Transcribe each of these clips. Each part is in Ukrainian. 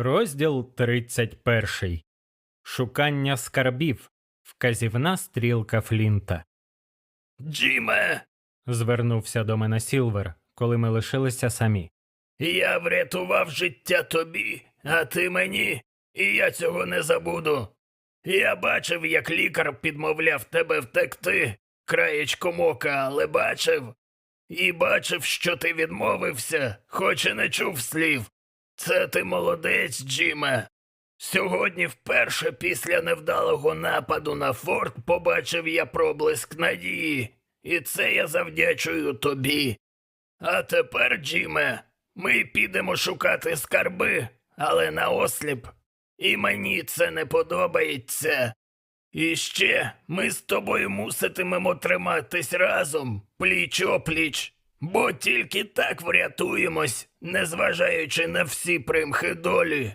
Розділ 31. Шукання скарбів. Вказівна стрілка Флінта. Джиме, Звернувся до мене Сілвер, коли ми лишилися самі. я врятував життя тобі, а ти мені, і я цього не забуду. Я бачив, як лікар підмовляв тебе втекти краєчком ока, але бачив. І бачив, що ти відмовився, хоч і не чув слів. Це ти молодець, Джиме. Сьогодні вперше після невдалого нападу на форт побачив я проблиск надії, і це я завдячую тобі. А тепер, Джиме, ми підемо шукати скарби, але наосліп. І мені це не подобається. І ще ми з тобою муситимемо триматись разом, пліч опліч, бо тільки так врятуємось, незважаючи на всі примхи долі.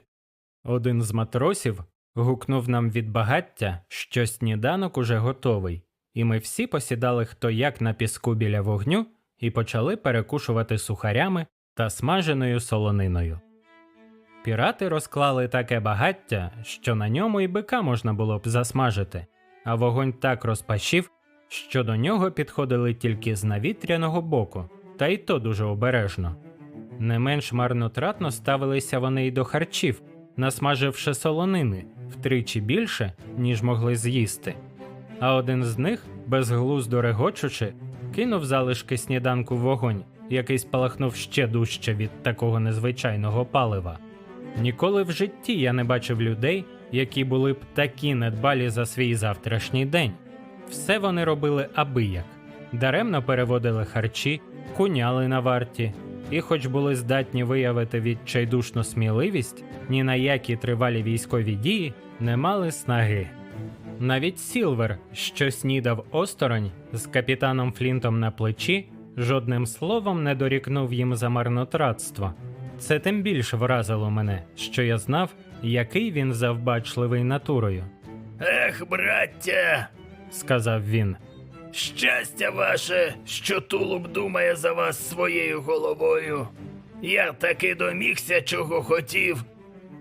Один з матросів гукнув нам від багаття, що сніданок уже готовий, і ми всі посідали хто як на піску біля вогню і почали перекушувати сухарями та смаженою солониною. Пірати розклали таке багаття, що на ньому і бика можна було б засмажити, а вогонь так розпашів, що до нього підходили тільки з навітряного боку, та й то дуже обережно. Не менш марнотратно ставилися вони й до харчів, насмаживши солонини втричі більше, ніж могли з'їсти. А один з них, безглуздо регочучи, кинув залишки сніданку в вогонь, який спалахнув ще дужче від такого незвичайного палива. Ніколи в житті я не бачив людей, які були б такі недбалі за свій завтрашній день. Все вони робили абияк, даремно переводили харчі, куняли на варті, і, хоч були здатні виявити відчайдушну сміливість, ні на які тривалі військові дії не мали снаги. Навіть Сілвер, що снідав осторонь з капітаном Флінтом на плечі, жодним словом не дорікнув їм за марнотратство. Це тим більше вразило мене, що я знав, який він завбачливий натурою, Ех, браття, сказав він. щастя ваше, що тулуб думає за вас своєю головою. Я таки домігся, чого хотів.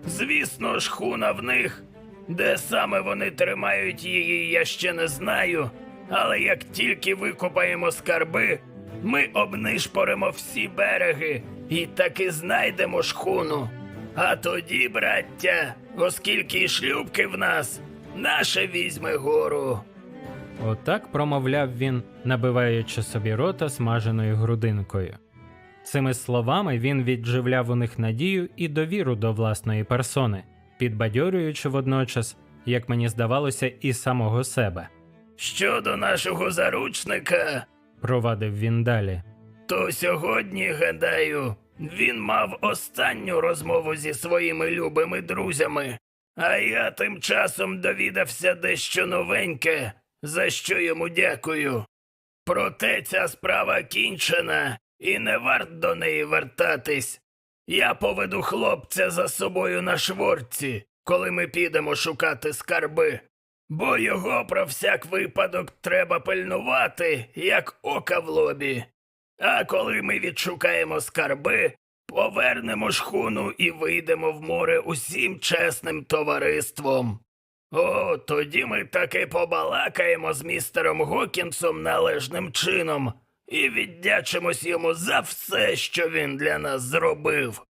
Звісно ж, хуна в них. Де саме вони тримають її, я ще не знаю. Але як тільки викопаємо скарби, ми обнишпоримо всі береги і таки знайдемо шхуну. А тоді, браття, оскільки і шлюбки в нас, наше візьме гору. Отак промовляв він, набиваючи собі рота смаженою грудинкою. Цими словами він відживляв у них надію і довіру до власної персони, підбадьорюючи водночас, як мені здавалося, і самого себе. Щодо нашого заручника, Провадив він далі. то сьогодні, гадаю, він мав останню розмову зі своїми любими друзями, а я тим часом довідався дещо новеньке, за що йому дякую. Проте ця справа кінчена, і не варт до неї вертатись. Я поведу хлопця за собою на шворці, коли ми підемо шукати скарби. Бо його про всяк випадок треба пильнувати, як ока в лобі. А коли ми відшукаємо скарби, повернемо шхуну і вийдемо в море усім чесним товариством. О, тоді ми таки побалакаємо з містером Гокінсом належним чином і віддячимось йому за все, що він для нас зробив.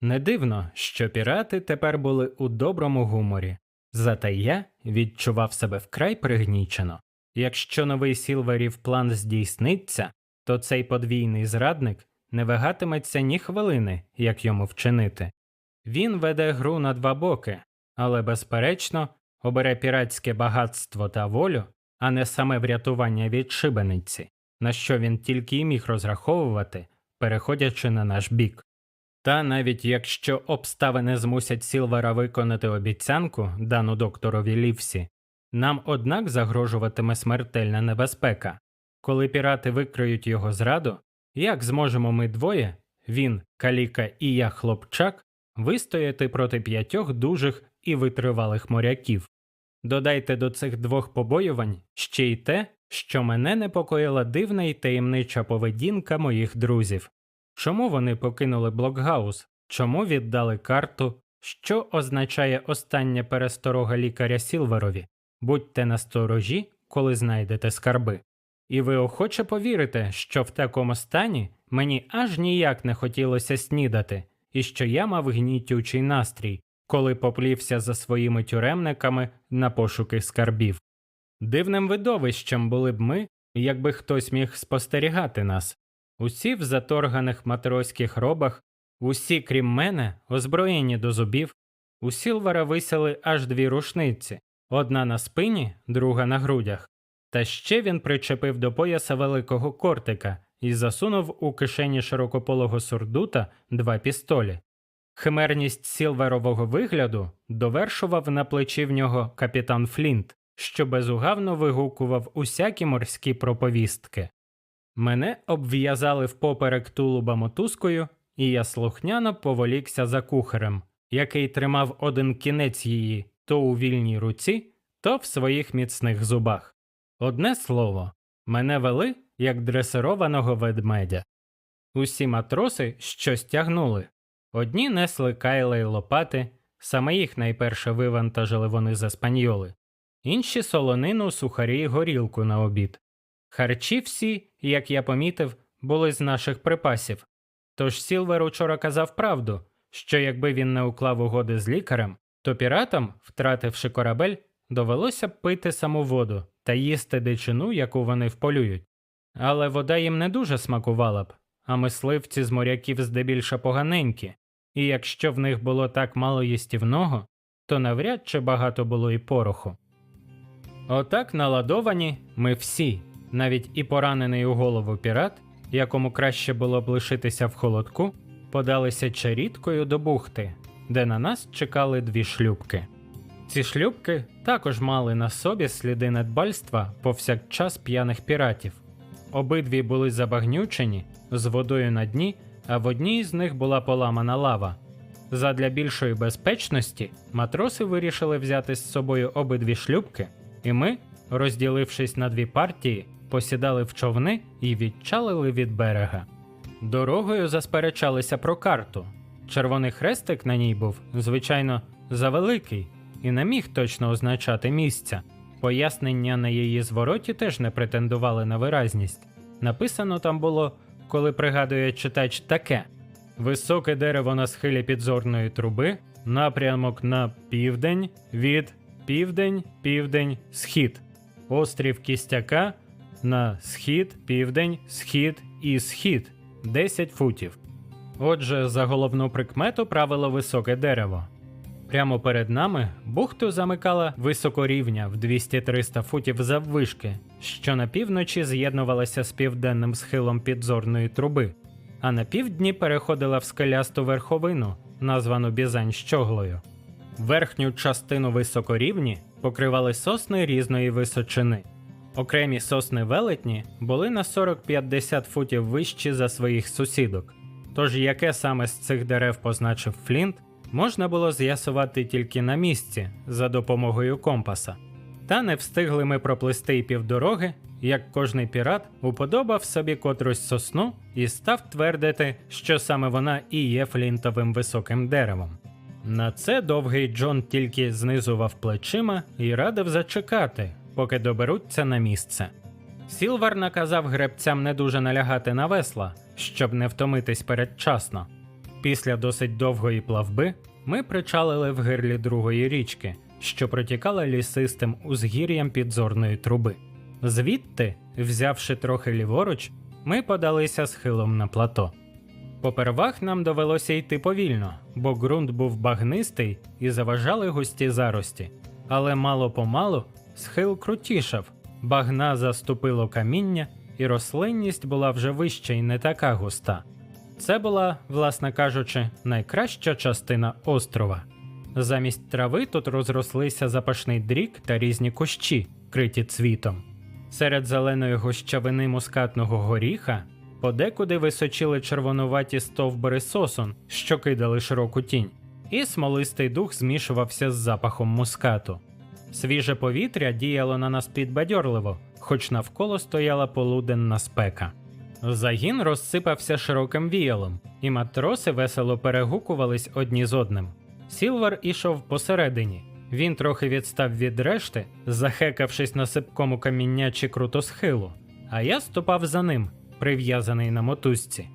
Не дивно, що пірати тепер були у доброму гуморі. Зате я відчував себе вкрай пригнічено. Якщо новий Сілверів план здійсниться, то цей подвійний зрадник не вагатиметься ні хвилини, як йому вчинити. Він веде гру на два боки, але, безперечно, обере піратське багатство та волю, а не саме врятування від шибениці, на що він тільки й міг розраховувати, переходячи на наш бік. Та навіть якщо обставини змусять Сілвера виконати обіцянку, дану докторові Лівсі, нам однак загрожуватиме смертельна небезпека. Коли пірати викриють його зраду, як зможемо ми двоє, він, каліка і я, хлопчак, вистояти проти п'ятьох дужих і витривалих моряків? Додайте до цих двох побоювань ще й те, що мене непокоїла дивна й таємнича поведінка моїх друзів. Чому вони покинули Блокгаус? Чому віддали карту? що означає остання пересторога лікаря Сілверові будьте насторожі, коли знайдете скарби. І ви охоче повірите, що в такому стані мені аж ніяк не хотілося снідати, і що я мав гнітючий настрій, коли поплівся за своїми тюремниками на пошуки скарбів. Дивним видовищем були б ми, якби хтось міг спостерігати нас. Усі в заторганих матроських робах, усі, крім мене, озброєні до зубів, у Сілвера висіли аж дві рушниці одна на спині, друга на грудях. Та ще він причепив до пояса великого кортика і засунув у кишені широкополого сурдута два пістолі. Химерність сілверового вигляду довершував на плечі в нього капітан Флінт, що безугавно вигукував усякі морські проповістки. Мене обв'язали впоперек тулуба мотузкою, і я слухняно поволікся за кухарем, який тримав один кінець її то у вільній руці, то в своїх міцних зубах. Одне слово, мене вели як дресированого ведмедя. Усі матроси щось тягнули. Одні несли кайла й лопати, саме їх найперше вивантажили вони з еспаньоли, інші солонину, сухарі й горілку на обід. Харчі всі, як я помітив, були з наших припасів. Тож Сілвер учора казав правду, що якби він не уклав угоди з лікарем, то піратам, втративши корабель, довелося б пити саму воду та їсти дичину, яку вони вполюють. Але вода їм не дуже смакувала б, а мисливці з моряків здебільша поганенькі, і якщо в них було так мало їстівного, то навряд чи багато було і пороху. Отак наладовані ми всі, навіть і поранений у голову пірат, якому краще було б лишитися в холодку, подалися чаріткою до бухти, де на нас чекали дві шлюбки. Ці шлюбки також мали на собі сліди недбальства повсякчас п'яних піратів. Обидві були забагнючені з водою на дні, а в одній з них була поламана лава. Задля більшої безпечності матроси вирішили взяти з собою обидві шлюбки, і ми, розділившись на дві партії, посідали в човни і відчалили від берега. Дорогою засперечалися про карту. Червоний хрестик на ній був, звичайно, завеликий і не міг точно означати місця. Пояснення на її звороті теж не претендували на виразність. Написано там було, коли пригадує читач таке: високе дерево на схилі підзорної труби, напрямок на південь від південь, південь, схід, острів Кістяка на схід, південь, схід і схід 10 футів. Отже, за головну прикмету правило високе дерево. Прямо перед нами бухту замикала високорівня в 200-300 футів заввишки, що на півночі з'єднувалася з південним схилом підзорної труби, а на півдні переходила в скелясту верховину, названу Бізань щоглою. Верхню частину високорівні покривали сосни різної височини. Окремі сосни велетні були на 40-50 футів вищі за своїх сусідок. Тож яке саме з цих дерев позначив Флінт, можна було з'ясувати тільки на місці за допомогою компаса. Та не встигли ми проплисти й півдороги, як кожний пірат уподобав собі котрусь сосну і став твердити, що саме вона і є флінтовим високим деревом. На це довгий Джон тільки знизував плечима і радив зачекати, поки доберуться на місце. Сілвар наказав гребцям не дуже налягати на весла, щоб не втомитись передчасно. Після досить довгої плавби ми причалили в гирлі другої річки, що протікала лісистим узгір'ям підзорної труби. Звідти, взявши трохи ліворуч, ми подалися схилом на плато. Попервах нам довелося йти повільно, бо ґрунт був багнистий і заважали густі зарості. Але мало помалу схил крутішав, багна заступило каміння, і рослинність була вже вища і не така густа. Це була, власне кажучи, найкраща частина острова. Замість трави тут розрослися запашний дрік та різні кущі, криті цвітом. Серед зеленої гущавини мускатного горіха подекуди височили червонуваті стовбури сосон, що кидали широку тінь, і смолистий дух змішувався з запахом мускату. Свіже повітря діяло на нас підбадьорливо, хоч навколо стояла полуденна спека. Загін розсипався широким віялом, і матроси весело перегукувались одні з одним. Сілвер ішов посередині. Він трохи відстав від решти, захекавшись на сипкому каміння чи крутосхилу, а я ступав за ним, прив'язаний на мотузці.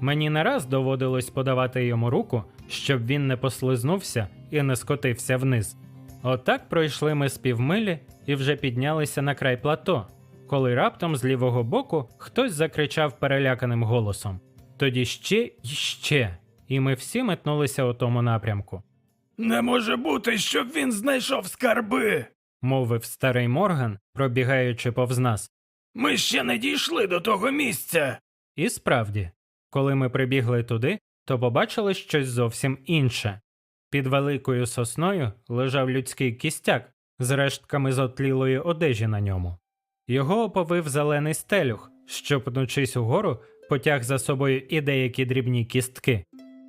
Мені не раз доводилось подавати йому руку, щоб він не послизнувся і не скотився вниз. Отак пройшли ми з півмилі і вже піднялися на край плато, коли раптом з лівого боку хтось закричав переляканим голосом. Тоді ще й ще, і ми всі метнулися у тому напрямку, Не може бути, щоб він знайшов скарби. мовив старий Морган, пробігаючи повз нас. Ми ще не дійшли до того місця. І справді, коли ми прибігли туди, то побачили щось зовсім інше. Під великою сосною лежав людський кістяк з рештками зотлілої одежі на ньому. Його оповив зелений стелюх, що, пнучись угору, потяг за собою і деякі дрібні кістки.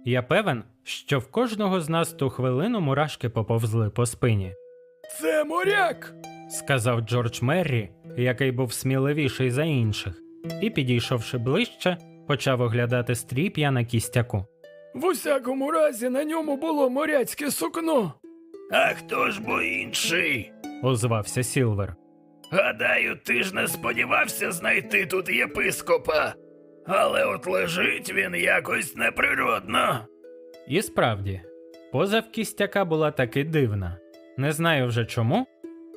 Я певен, що в кожного з нас ту хвилину мурашки поповзли по спині, Це моряк. сказав Джордж Меррі, який був сміливіший за інших, і, підійшовши ближче, почав оглядати стріп'я на кістяку. В усякому разі на ньому було моряцьке сукно. А хто ж бо інший? Озвався Сілвер. Гадаю, ти ж не сподівався знайти тут єпископа. Але от лежить він якось неприродно. І справді, поза в кістяка була таки дивна. Не знаю вже чому.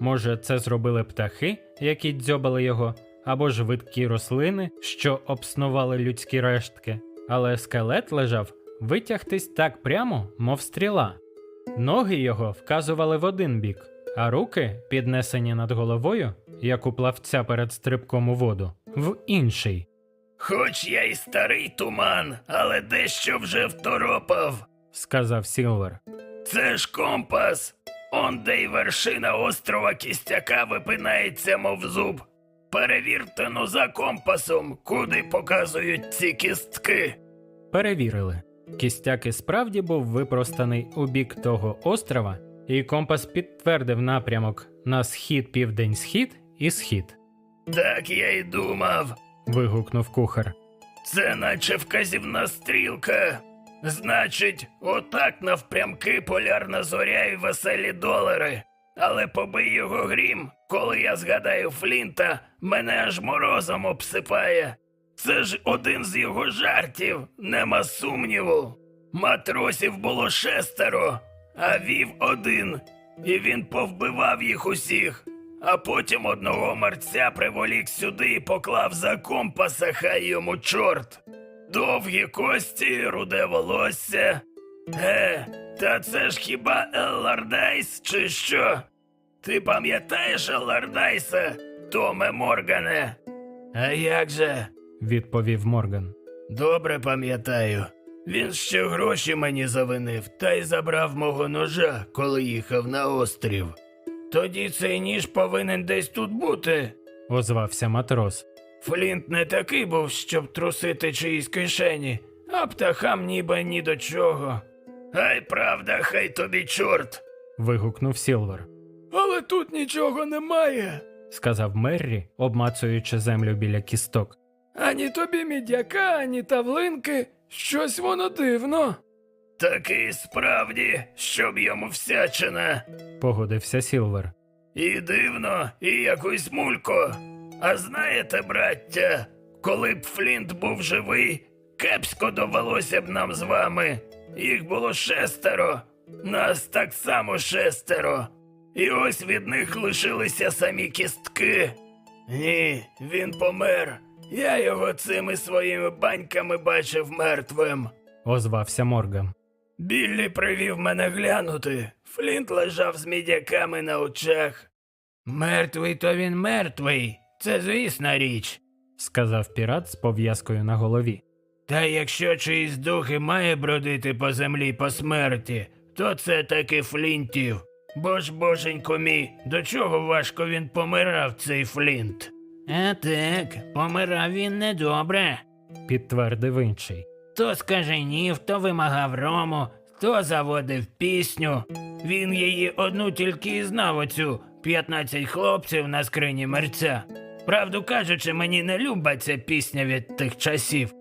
Може, це зробили птахи, які дзьобали його, або ж видкі рослини, що обснували людські рештки, але скелет лежав витягтись так прямо, мов стріла. Ноги його вказували в один бік, а руки, піднесені над головою, як у плавця перед стрибком у воду, в інший. Хоч я й старий туман, але дещо вже второпав. сказав Сілвер. Це ж компас. Он де й вершина острова кістяка випинається, мов зуб. Перевірте ну за компасом, куди показують ці кістки. Перевірили. Кістяк і справді був випростаний у бік того острова, і компас підтвердив напрямок на схід, південь, схід і схід. Так я й думав. Вигукнув кухар. Це наче вказівна стрілка. Значить, отак навпрямки полярна зоря і веселі долари. Але побий його грім, коли я згадаю Флінта, мене аж морозом обсипає. Це ж один з його жартів, нема сумніву. Матросів було шестеро, а вів один, і він повбивав їх усіх. А потім одного мерця приволік сюди і поклав за компаса, хай йому чорт. Довгі кості, руде волосся. Е, та це ж хіба Еллардайс чи що? Ти пам'ятаєш Еллардайса, Томе Моргане? А як же? Відповів Морган. Добре пам'ятаю. Він ще гроші мені завинив та й забрав мого ножа, коли їхав на острів. Тоді цей ніж повинен десь тут бути. Озвався матрос. Флінт не такий був, щоб трусити чиїсь кишені, а птахам ніби ні до чого. Ай, правда, хай тобі чорт. Вигукнув Сілвер. Але тут нічого немає. Сказав Меррі, обмацуючи землю біля кісток. Ані тобі мідяка, ані тавлинки. Щось воно дивно. Таки справді, щоб йому всячина. Погодився Сілвер. І дивно, і якусь мулько. А знаєте, браття, коли б Флінт був живий, кепсько довелося б нам з вами. Їх було шестеро, нас так само шестеро. І ось від них лишилися самі кістки. Ні, він помер. Я його цими своїми баньками бачив мертвим. Озвався Морган. Біллі привів мене глянути. Флінт лежав з мідяками на очах. Мертвий то він мертвий, це звісна річ. Сказав пірат з пов'язкою на голові. Та якщо чиїсь дух і має бродити по землі по смерті, то це таки Флінтів. Бо ж боженько мій, до чого важко він помирав, цей Флінт. А так, помирав він недобре. Підтвердив інший. То скаженів, то вимагав рому, то заводив пісню. Він її одну тільки і знав оцю 15 хлопців на скрині мерця. Правду кажучи, мені не люба ця пісня від тих часів.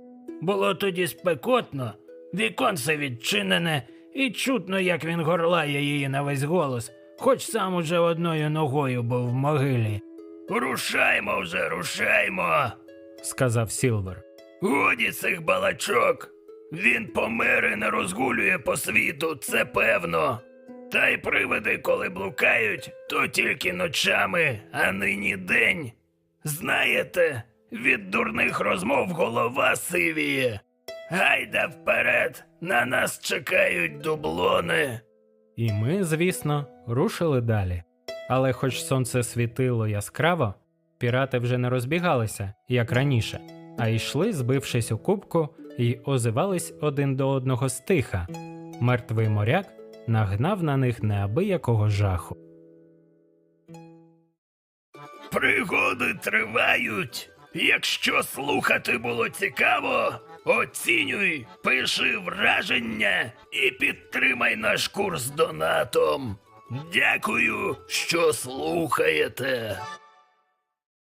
Було тоді спекотно, віконце відчинене, і чутно, як він горлає її на весь голос, хоч сам уже одною ногою був в могилі. Рушаймо вже, рушаймо. сказав Сілвер. Годі цих балачок. Він помер і не розгулює по світу, це певно. Та й привиди, коли блукають, то тільки ночами, а нині день. Знаєте, від дурних розмов голова сивіє. Гайда вперед, на нас чекають дублони. І ми, звісно, рушили далі. Але хоч сонце світило яскраво, пірати вже не розбігалися, як раніше, а йшли, збившись у кубку, і озивались один до одного стиха. Мертвий моряк нагнав на них неабиякого жаху. Пригоди тривають. Якщо слухати було цікаво, оцінюй, пиши враження і підтримай наш курс донатом. Дякую, що слухаєте.